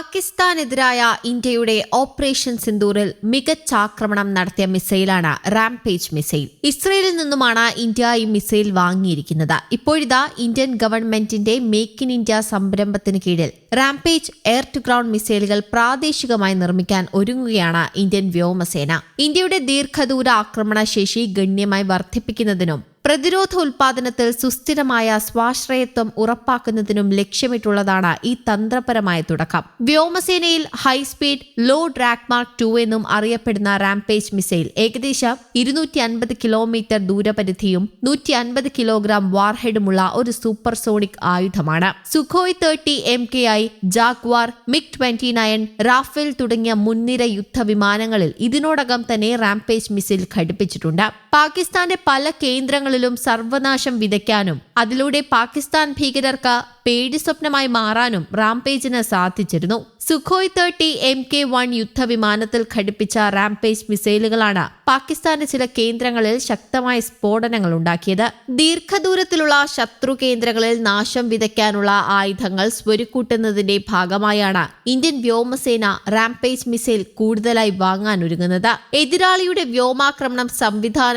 പാകിസ്ഥാനെതിരായ ഇന്ത്യയുടെ ഓപ്പറേഷൻ സിന്ദൂറിൽ മികച്ച ആക്രമണം നടത്തിയ മിസൈലാണ് റാംപേജ് മിസൈൽ. ഇസ്രയേലിൽ നിന്നുമാണ് ഇന്ത്യ ഈ മിസൈൽ വാങ്ങിയിരിക്കുന്നത്. ഇപ്പോഴിതാ ഇന്ത്യൻ ഗവൺമെന്റിന്റെ മേക്ക് ഇൻ ഇന്ത്യ സംരംഭത്തിന് കീഴിൽ റാംപേജ് എയർ ടു ഗ്രൗണ്ട് മിസൈലുകൾ പ്രാദേശികമായി നിർമ്മിക്കാൻ ഒരുങ്ങുകയാണ് ഇന്ത്യൻ വ്യോമസേന. ഇന്ത്യയുടെ ദീർഘദൂര ആക്രമണ ശേഷി ഗണ്യമായി വർദ്ധിപ്പിക്കുന്നതിനും പ്രതിരോധ ഉൽപാദനത്തിൽ സുസ്ഥിരമായ സ്വാശ്രയത്വം ഉറപ്പാക്കുന്നതിനും ലക്ഷ്യമിട്ടുള്ളതാണ് ഈ തന്ത്രപരമായ തുടക്കം. വ്യോമസേനയിൽ high speed low drag mark two എന്നും അറിയപ്പെടുന്ന റാംപേജ് മിസൈൽ ഏകദേശം ഇരുന്നൂറ്റി അൻപത് കിലോമീറ്റർ ദൂരപരിധിയും നൂറ്റി അൻപത് കിലോഗ്രാം വാർഹെഡുമുള്ള ഒരു സൂപ്പർസോണിക് ആയുധമാണ്. Sukhoi thirty M K I Jaguar MiG twenty nine Rafale തുടങ്ങിയ മുൻനിര യുദ്ധവിമാനങ്ങളിൽ ഇതിനോടകം തന്നെ റാംപേജ് മിസൈൽ ഘടിപ്പിച്ചിട്ടുണ്ട്. പാകിസ്ഥാന്റെ പല കേന്ദ്രങ്ങളിലും സർവനാശം വിതയ്ക്കാനും അതിലൂടെ പാകിസ്ഥാൻ ഭീകരർക്ക് പേടി സ്വപ്നമായി മാറാനും റാംപേജിന് സാധിച്ചിരുന്നു. Sukhoi thirty M K one യുദ്ധവിമാനത്തിൽ ഘടിപ്പിച്ച റാംപേജ് മിസൈലുകളാണ് പാകിസ്ഥാന്റെ ചില കേന്ദ്രങ്ങളിൽ ശക്തമായ സ്ഫോടനങ്ങൾ ഉണ്ടാക്കിയത്. ദീർഘദൂരത്തിലുള്ള ശത്രു കേന്ദ്രങ്ങളിൽ നാശം വിതയ്ക്കാനുള്ള ആയുധങ്ങൾ സ്വരുക്കൂട്ടുന്നതിന്റെ ഭാഗമായാണ് ഇന്ത്യൻ വ്യോമസേന റാംപേജ് മിസൈൽ കൂടുതലായി വാങ്ങാനൊരുങ്ങുന്നത് എതിരാളിയുടെ വ്യോമാക്രമണം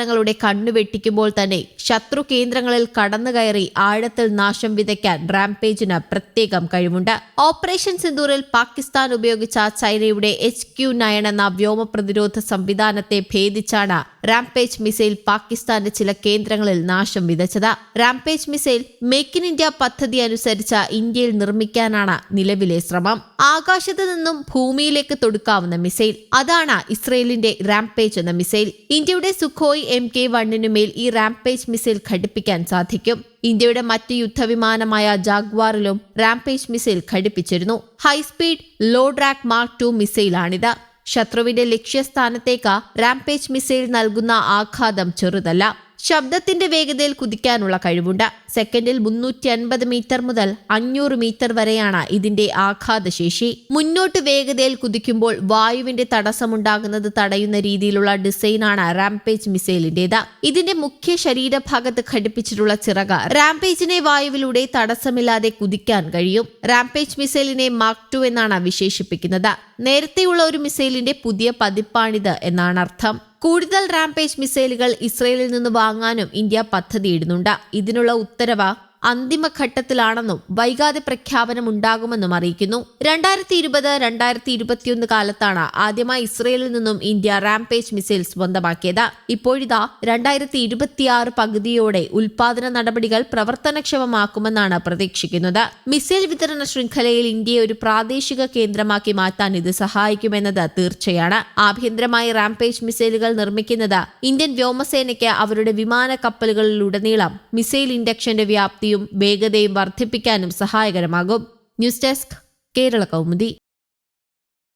സംവിധാനങ്ങളുടെ കണ്ണുവെട്ടിക്കുമ്പോൾ തന്നെ ശത്രു കേന്ദ്രങ്ങളിൽ കടന്നുകയറി ആഴത്തിൽ നാശം വിതയ്ക്കാൻ റാംപേജിന് പ്രത്യേകം കഴിവുണ്ട്. ഓപ്പറേഷൻ സിന്ദൂറിൽ പാകിസ്ഥാൻ ഉപയോഗിച്ച ചൈനയുടെ എച്ച് ക്യു നയൻ എന്ന വ്യോമ പ്രതിരോധ സംവിധാനത്തെ ഭേദിച്ചാണ് റാംപേജ് മിസൈൽ പാകിസ്ഥാന്റെ ചില കേന്ദ്രങ്ങളിൽ നാശം വിതച്ചത്. Rampage missile make in India പദ്ധതി അനുസരിച്ച് ഇന്ത്യയിൽ നിർമ്മിക്കാനാണ് നിലവിലെ ശ്രമം. ആകാശത്ത് നിന്നും ഭൂമിയിലേക്ക് തൊടുക്കാവുന്ന മിസൈൽ അതാണ് ഇസ്രയേലിന്റെ റാംപേജ് എന്ന മിസൈൽ. ഇന്ത്യയുടെ സുഖോയ് എം കെ വണ്ണിനുമേൽ ഈ റാംപേജ് മിസൈൽ ഘടിപ്പിക്കാൻ സാധിക്കും. ഇന്ത്യയുടെ മറ്റ് യുദ്ധവിമാനമായ ജാഗ്വാറിലും rampage missile ഘടിപ്പിച്ചിരുന്നു. High speed low drag mark two മിസൈലാണിത്. ശത്രുവിന്റെ ലക്ഷ്യസ്ഥാനത്തേക്ക് റാംപേജ് മിസൈൽ നൽകുന്ന ആഘാതം ചെറുതല്ല. ശബ്ദത്തിന്റെ വേഗതയിൽ കുതിക്കാനുള്ള കഴിവുണ്ട്. സെക്കൻഡിൽ മുന്നൂറ്റി അൻപത് മീറ്റർ മുതൽ അഞ്ഞൂറ് മീറ്റർ വരെയാണ് ഇതിന്റെ ആഘാതശേഷി. മുന്നോട്ട് വേഗതയിൽ കുതിക്കുമ്പോൾ വായുവിന്റെ തടസ്സമുണ്ടാകുന്നത് തടയുന്ന രീതിയിലുള്ള ഡിസൈനാണ് റാംപേജ് മിസൈലിന്റേത്. ഇതിന്റെ മുഖ്യ ശരീരഭാഗത്ത് ഘടിപ്പിച്ചിട്ടുള്ള ചിറക് റാംപേജിനെ വായുവിലൂടെ തടസ്സമില്ലാതെ കുതിക്കാൻ കഴിയും. റാംപേജ് മിസൈലിനെ മാർക്ക് ടു എന്നാണ് വിശേഷിപ്പിക്കുന്നത്. നേരത്തെയുള്ള ഒരു മിസൈലിന്റെ പുതിയ പതിപ്പാണിത് എന്നാണ് അർത്ഥം. കൂടുതൽ റാംപേജ് മിസൈലുകൾ ഇസ്രയേലിൽ നിന്ന് വാങ്ങാനും ഇന്ത്യ പദ്ധതിയിടുന്നുണ്ട് ഇതിനുള്ള ഉത്തരവ് അന്തിമഘട്ടത്തിലാണെന്നും വൈകാതെ പ്രഖ്യാപനം ഉണ്ടാകുമെന്നും അറിയിക്കുന്നു. രണ്ടായിരത്തി ഇരുപത് രണ്ടായിരത്തി ഇരുപത്തിയൊന്ന് കാലത്താണ് ആദ്യമായി ഇസ്രയേലിൽ നിന്നും ഇന്ത്യ റാംപേജ് മിസൈൽ സ്വന്തമാക്കിയത്. ഇപ്പോഴിതാ രണ്ടായിരത്തി ഇരുപത്തിയാറ് പകുതിയോടെ ഉൽപാദന നടപടികൾ പ്രവർത്തനക്ഷമമാക്കുമെന്നാണ് പ്രതീക്ഷിക്കുന്നത്. മിസൈൽ വിതരണ ശൃംഖലയിൽ ഇന്ത്യയെ ഒരു പ്രാദേശിക കേന്ദ്രമാക്കി മാറ്റാൻ ഇത് സഹായിക്കുമെന്നത് തീർച്ചയാണ്. ആഭ്യന്തരമായി റാംപേജ് മിസൈലുകൾ നിർമ്മിക്കുന്നത് ഇന്ത്യൻ വ്യോമസേനയ്ക്ക് അവരുടെ വിമാന കപ്പലുകളിലുടനീളം മിസൈൽ ഇൻഡക്ഷന്റെ വ്യാപ്തിയും വേഗതയും വർദ്ധിപ്പിക്കാനും സഹായകരമാകും. News desk Kerala Kaumudi.